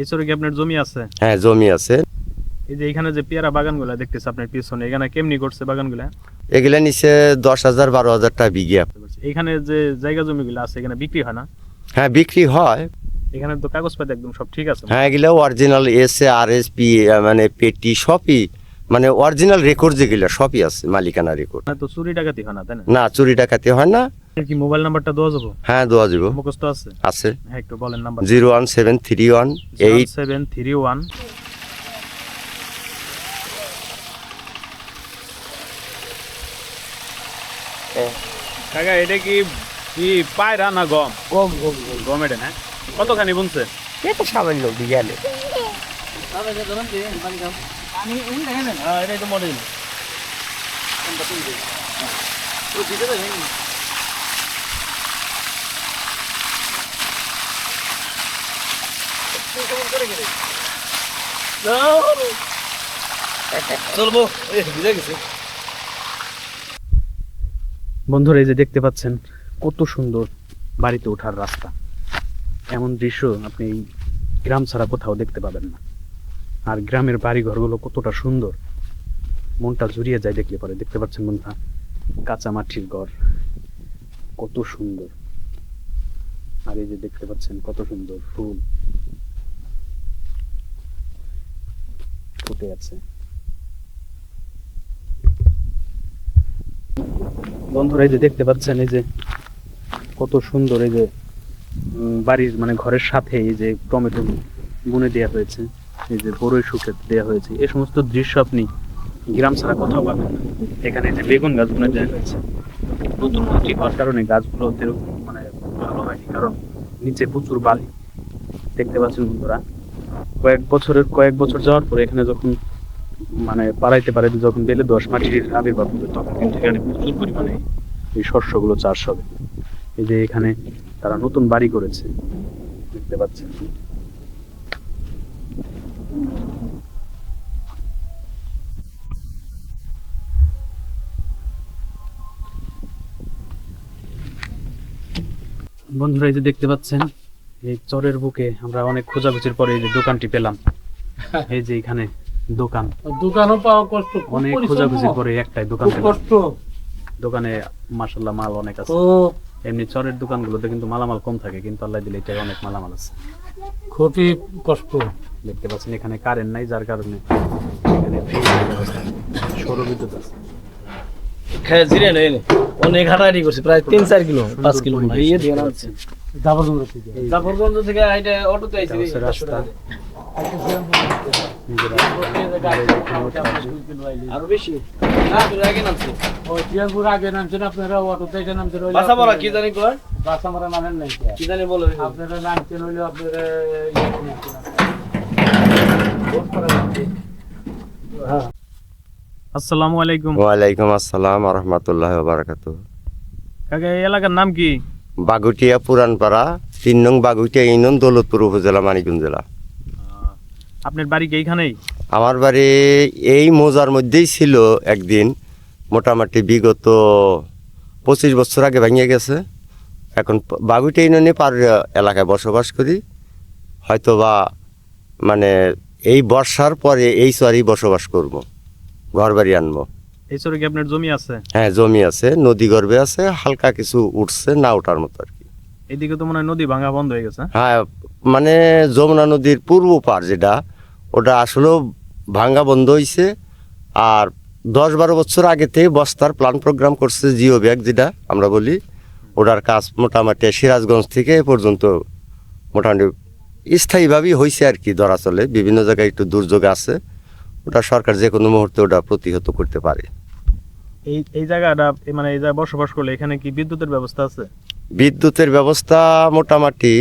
এই চরে কি আপনার জমি আছে? হ্যাঁ জমি আছে। এই যে এখানে যে পেয়ারা বাগানগুলা দেখতেছে আপনার পিছনে এখানে কেমনি করছে বাগানগুলা? এগুলা নিচে দশ হাজার বারো হাজার টাকা বিঘা। এখানে যে জায়গা জমিগুলো আছে এখানে বিক্রি হয় না? হ্যাঁ বিক্রি হয়। এখানে তো কাগজপাতি একদম সব ঠিক আছে। হ্যাঁ এগুলো original S A R S P মানে পেটি সবই মানে অরিজিনাল রেকর্ড যেগুলো সবই আছে মালিকানা রেকর্ড না তো চুরি ডাকাতি হয় না তাই না? না চুরি ডাকাতি হয় না। কি মোবাইল নাম্বারটা দেওয়া যাব? হ্যাঁ দেওয়া যাব। মুখস্থ আছে? আছে। হ্যাঁ একটু বলেন number. Zero one seven three one eight seven three one. কাকা এটা কি কি পায়রা না গম? গম গম গম। গম এটা না? কতখানি বুনছে? এটা সামান্য বন্ধুরা, এই যে দেখতে পাচ্ছেন, কত সুন্দর বাড়িতে ওঠার রাস্তা। এমন দৃশ্য আপনি এই গ্রাম ছাড়া কোথাও দেখতে পাবেন না। আর গ্রামের বাড়ি ঘরগুলো কতটা সুন্দর। মনটা জুড়িয়ে যায় দেখলে পরে। দেখতে পাচ্ছেন বন্ধুরা, কাঁচা মাটির ঘর। কত সুন্দর। আর এই যে দেখতে পাচ্ছেন, কত সুন্দর ফুল। ফুটে আছে। বন্ধুরা, এই যে দেখতে পাচ্ছেন, এই যে কত সুন্দর এই যে বাড়ির মানে ঘরের সাথে এই যে টমেটো বুনে দেওয়া হয়েছে, এই যে বড়ই শুকে দেওয়া হয়েছে। এই সমস্ত দৃশ্য আপনি গ্রাম ছাড়া কোথাও পাবেন এখানে যে বেগুন গাছ বুনে দেওয়া হয়েছে। নতুন মাটি হওয়ার কারণে গাছগুলো মানে ভালো হয়নি, কারণ নিচে প্রচুর বালি। দেখতে পাচ্ছেন বন্ধুরা কয়েক বছরের, কয়েক বছর যাওয়ার পরে এখানে যখন মানে পাড়াইতে পারাইতে যখন বেলে দশ মাটির আবির্ভাব হবে, তখন কিন্তু এখানে প্রচুর পরিমাণে এই শস্যগুলো চাষ হবে। এই যে এখানে তারা নতুন বাড়ি করেছে, দেখতে পাচ্ছেন। বন্ধুরা, এই যে দেখতে পাচ্ছেন এই চরের বুকে আমরা অনেক খোঁজাখুঁজির পরে এই যে দোকানটি পেলাম। এই যে এখানে দোকান। দোকানও পাওয়া কষ্ট অনেক খোঁজাখুঁজির পরে একটাই দোকান কষ্ট। দোকানে মাসাল্লাহ মাল অনেক আছে। এমনি চরের দোকানগুলোতে কিন্তু মালামাল কম থাকে কিন্তু আল্লাহ দিলে এটাই অনেক মালামাল আছে। খুবই কষ্ট। দেখতে পাচ্ছেন এখানে কারেন্ট নাই যার কারণে এখানে। সৌর বিদ্যুৎ আছে। হ্যাঁ জিরে নেই অনেক হাঁটাহাঁটি করছে প্রায় তিন চার কিলো পাঁচ কিলো হয়। ইয়ে দিয়ে না হচ্ছে জাফরগঞ্জ থেকে হাইটে অটোতে আইছি। রাস্তা। আরও বেশি। না তোর আগে নামছে আগে নামছেন আপনারা অটোতে এসে নামছেন হইলে বাসা বলা কি জানি কয়? বাসা মারা নামেন নাই কি জানি বলো। আপনারা নামছেন হইলে আপনারা আসসালামু আলাইকুম। ওয়ালাইকুম আসসালাম রহমতুল্লাহ বারাকাত কাকা এই এলাকার নাম কি? বাগুটিয়া পুরানপাড়া তিন নং বাগুটিয়া ইউনিয়ন দৌলতপুর উপজেলা মানিকগঞ্জ জেলা। আপনার বাড়ি কি এইখানেই? আমার বাড়ি এই মোজার মধ্যেই ছিল একদিন মোটামুটি বিগত পঁচিশ বছর আগে ভেঙে গেছে। এখন বাগুটি ইউনিয়নে পার এলাকায় বসবাস করি। হয়তো বা মানে এই বর্ষার পরে এই চরেই বসবাস করব ঘর বাড়ি আনব। এই চরে কি আপনার জমি আছে? হ্যাঁ জমি আছে নদী গর্ভে আছে হালকা কিছু উঠছে না ওঠার মতো আর কি। এদিকে তো মনে হয় নদী ভাঙা বন্ধ হয়ে গেছে। হ্যাঁ মানে যমুনা নদীর পূর্ব পার যেটা ওটা আসলেও ভাঙ্গা বন্ধ হয়েছে আর দশ বারো বছর আগে থেকে বস্তার প্ল্যান প্রোগ্রাম করছে জিও ব্যাগ যেটা আমরা বলি। ওটার কাজ মোটামুটি সিরাজগঞ্জ থেকে এ পর্যন্ত মোটামুটি স্থায়ীভাবেই হয়েছে আর কি ধরা চলে বিভিন্ন জায়গায় একটু দুর্যোগ আছে। ওটা সরকার যে কোনো মুহূর্তে ওটা প্রতিহত করতে পারে। এই এই জায়গাটা মানে এই জায়গায় বসবাস করলে এখানে কি বিদ্যুতের ব্যবস্থা আছে? বিদ্যুতের ব্যবস্থা মোটামুটি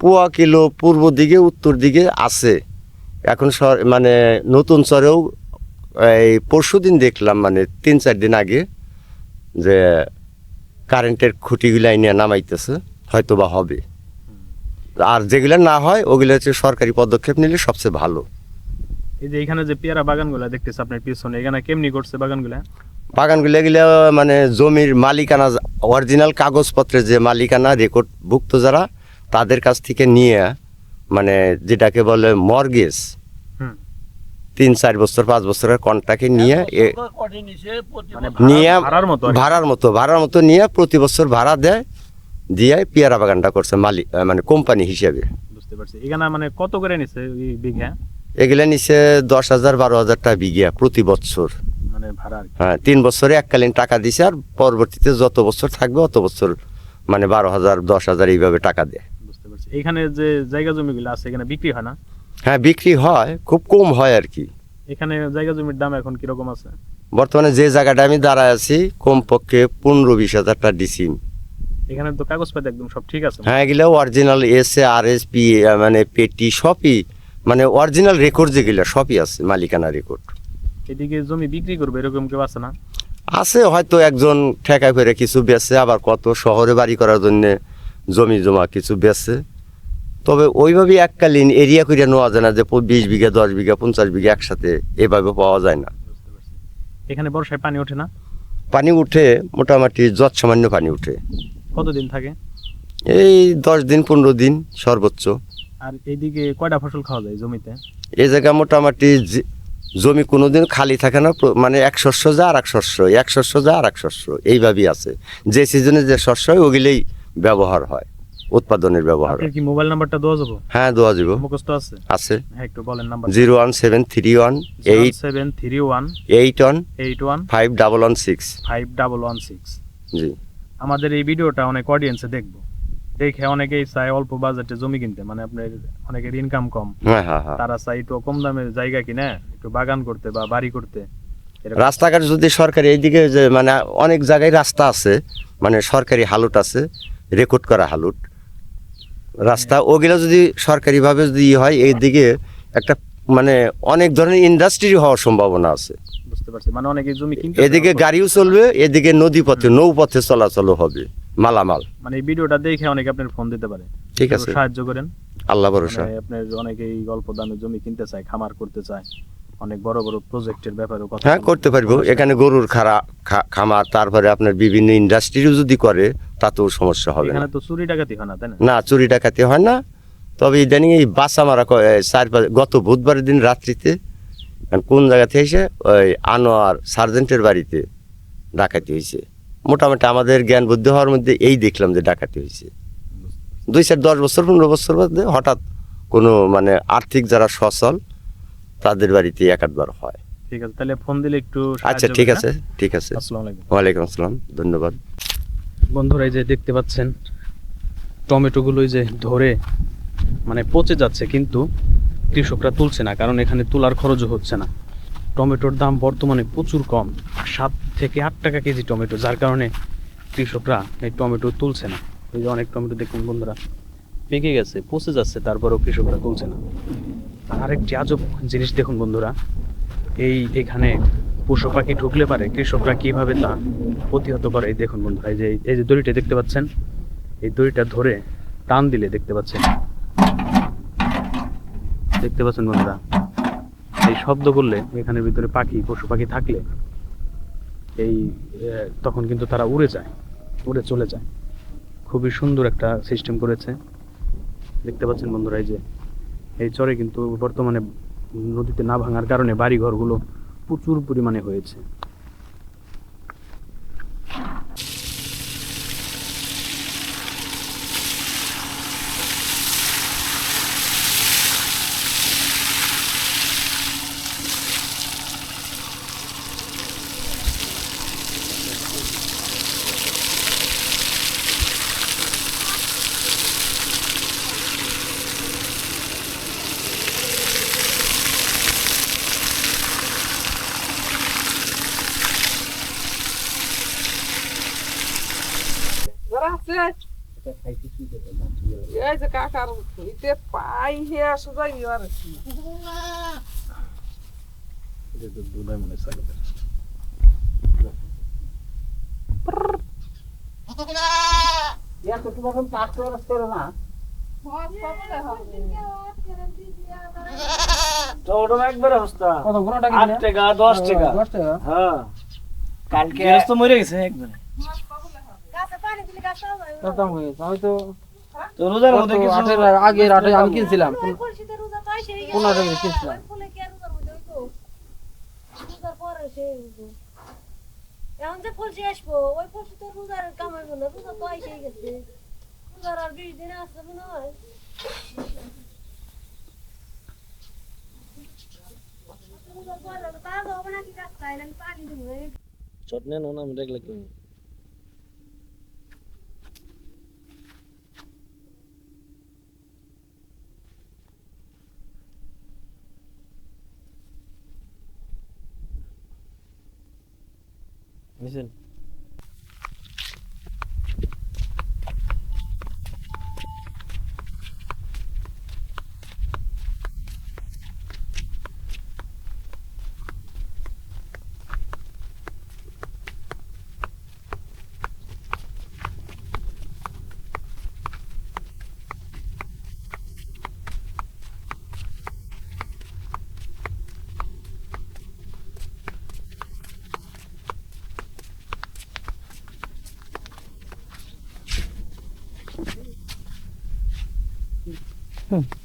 পোয়া কিলো পূর্ব দিকে উত্তর দিকে আছে। এখন মানে নতুন চরেও এই পরশু দিন দেখলাম মানে তিন চার দিন আগে যে কারেন্টের খুঁটিগুলো নিয়ে নামাইতেছে হয়তো বা হবে। আর যেগুলো না হয় ওগুলো হচ্ছে সরকারি পদক্ষেপ নিলে সবচেয়ে ভালো। এই যে এখানে যে পেয়ারা বাগানগুলো দেখতেছে আপনার পিছনে এখানে কেমনি করছে বাগানগুলা? বাগানগুলো এগুলো মানে জমির মালিকানা অরিজিনাল কাগজপত্রের যে মালিকানা রেকর্ডভুক্ত যারা তাদের কাছ থেকে নিয়ে মানে যেটাকে বলে মর্গেজ তিন চার বছর পাঁচ বছরের কন্ট্রাক্টে নিয়ে মানে নিয়ে ভাড়ার মতো ভাড়ার মতো নিয়ে প্রতি বছর ভাড়া দেয় দিয়ে পেয়ারা বাগানটা করছে মালিক মানে কোম্পানি হিসেবে। বুঝতে পারছি। এখানে মানে কত করে নিছে বিঘা? এগুলা নিচে দশ হাজার বারো হাজার টাকা বিঘা প্রতি বছর। মানে ভাড়া হ্যাঁ তিন বছরে এককালীন টাকা দিছে আর পরবর্তীতে যত বছর থাকবে অত বছর মানে বারো হাজার দশ হাজার এইভাবে টাকা দেয়। বুঝতে পারছি। এখানে যে জায়গা জমিগুলো আছে এখানে বিক্রি হয় না? হ্যাঁ বিক্রি হয় খুব কম হয় আর কি। এখানে জায়গা জমির দাম এখন কীরকম আছে? বর্তমানে যে জায়গাটা আমি দাঁড়ায় আছি কমপক্ষে পনেরো বিশ হাজার টাকা ডিসিম এখানে তো কাগজপাতি একদম সব ঠিক আছে। হ্যাঁ এগুলো original S A R S P মানে পেটি সবই মানে অরিজিনাল রেকর্ড যেগুলো সবই আছে মালিকানা রেকর্ড এদিকে জমি বিক্রি করবে এরকম কেউ আছে না? আছে হয়তো একজন ঠেকা করে কিছু বেচে আবার কত শহরে বাড়ি করার জন্য জমি জমা কিছু বেচে। তবে ওইভাবে এককালীন এরিয়া করে নেওয়া যায় না যে বিশ বিঘা দশ বিঘা পঞ্চাশ বিঘা একসাথে এভাবে পাওয়া যায় না। এখানে বর্ষায় পানি ওঠে না? পানি উঠে মোটামুটি যত সামান্য পানি উঠে। কতদিন থাকে? এই দশ দিন পনেরো দিন সর্বোচ্চ। আর এইদিকে কয়টা ফসল খাওয়া যায় জমিতে? এই জায়গা মোটামুটি জমি কোনোদিন খালি থাকে না মানে এক শস্য যা আর এক শস্য এক শস্য যা আর এক শস্য এইভাবেই আছে। যে সিজনে যে শস্য হয় ওগুলোই ব্যবহার হয় উৎপাদনের ব্যবহার কি মোবাইল নাম্বারটা দেওয়া যাব? হ্যাঁ দেওয়া যাব। মুখস্থ আছে? আছে। হ্যাঁ একটু বলেন number zero one seven three one eight seven three one eight one eight one five double one six five double one six জি। আমাদের এই ভিডিওটা অনেক অডিয়েন্সে দেখব। দেখে অনেকেই চায় অল্প বাজেটে জমি কিনতে মানে আপনার অনেকের ইনকাম কম। হ্যাঁ হ্যাঁ হ্যাঁ। তারা চায় একটু কম দামে জায়গা কিনে একটু বাগান করতে বা বাড়ি করতে। রাস্তাঘাট যদি সরকারি এইদিকে যে মানে অনেক জায়গায় রাস্তা আছে মানে সরকারি হালুট আছে রেকর্ড করা হালুট। রাস্তা ওগুলো যদি সরকারিভাবে যদি ই হয় এইদিকে একটা মানে অনেক ধরনের ইন্ডাস্ট্রি হওয়ার সম্ভাবনা আছে। বুঝতে পারছি মানে অনেকে জমি কিনতে এদিকে গাড়িও চলবে এদিকে নদী পথে নৌপথে চলাচলও হবে। মালামাল। মানে এই ভিডিওটা দেখে অনেকে আপনার ফোন দিতে পারে। ঠিক আছে। সাহায্য করেন। আল্লাহ ভরসা। মানে আপনার অনেকেই অল্প দামে জমি কিনতে চায় খামার করতে চায়। অনেক বড় বড় প্রজেক্টের ব্যাপারে কথা হ্যাঁ করতে পারব। এখানে গরুর খারা খা- খামার তারপরে আপনার বিভিন্ন ইন্ডাস্ট্রিও যদি করে তাতেও সমস্যা হবে এখানে তো চুরি ডাকাতি হয় না তাই না? না চুরি ডাকাতি হয় না। তবে ইদানিং এই বাসা মারা চার পাঁচ গত বুধবারের দিন রাত্রিতে কোন জায়গা থেকে এসে ওই আনোয়ার সার্জেন্টের বাড়িতে ডাকাতি হয়েছে। মোটামুটি আমাদের জ্ঞান বুদ্ধি হওয়ার মধ্যে এই দেখলাম যে ডাকাতি হয়েছে। দুই চার দশ বছর পনেরো বছর বাদে হঠাৎ কোনো মানে আর্থিক যারা সচল তাদের বাড়িতে এক আধবার হয়। ঠিক আছে তাহলে ফোন দিলে একটু আচ্ছা ঠিক আছে ঠিক আছে। হ্যাঁ? আলাইকুম। ওয়ালাইকুম আসসালাম ধন্যবাদ। বন্ধুরা এই যে দেখতে পাচ্ছেন টমেটোগুলো এই যে ধরে মানে পচে যাচ্ছে কিন্তু কৃষকরা তুলছে না কারণ এখানে তোলার খরচও হচ্ছে না। টমেটোর দাম বর্তমানে প্রচুর কম। সাত থেকে আট টাকা কেজি টমেটো, যার কারণে কৃষকরা এই টমেটো তুলছে না। এই যে অনেক টমেটো দেখুন বন্ধুরা, পেকে গেছে, পচে যাচ্ছে, তারপরেও কৃষকরা তুলছে না। আর আরেকটি আজব জিনিস দেখুন বন্ধুরা, এই এখানে পশু পাখি ঢুকলে পারে, কৃষকরা কীভাবে তা প্রতিহত করে, এই দেখুন বন্ধুরা, এই যে এই যে দড়িটা দেখতে পাচ্ছেন, এই দড়িটা ধরে টান দিলে দেখতে পাচ্ছেন। দেখতে পাচ্ছেন বন্ধুরা এই শব্দ করলে এখানের ভিতরে পাখি, পশু পাখি থাকলে এই তখন কিন্তু তারা উড়ে যায়, উড়ে চলে যায়। খুবই সুন্দর একটা সিস্টেম করেছে। দেখতে পাচ্ছেন বন্ধুরা, এই যে এই চরে কিন্তু বর্তমানে নদীতে না ভাঙার কারণে বাড়িঘরগুলো প্রচুর পরিমাণে হয়েছে। Gracias. এই যে কাকার ইতে পাই হিয়া সোজা ইয়ার একবারে হস্তা কত গুণটা আট টাকা দশ টাকা হ্যাঁ কালকে মরে গেছে একবারে দাম হয়েছে আমি তো তো রোজার মধ্যে কিছু আগের আটে আমি কিনছিলাম পনেরো কিনছিলাম। কি আর। এখন যে ফলসি আসব ওই ফলসি তো রোজার কামাইবো না রোজা তো আইসেই গেছে। রোজার আর বিশ দিন মনে হয়। আমি দেখলে Hmm.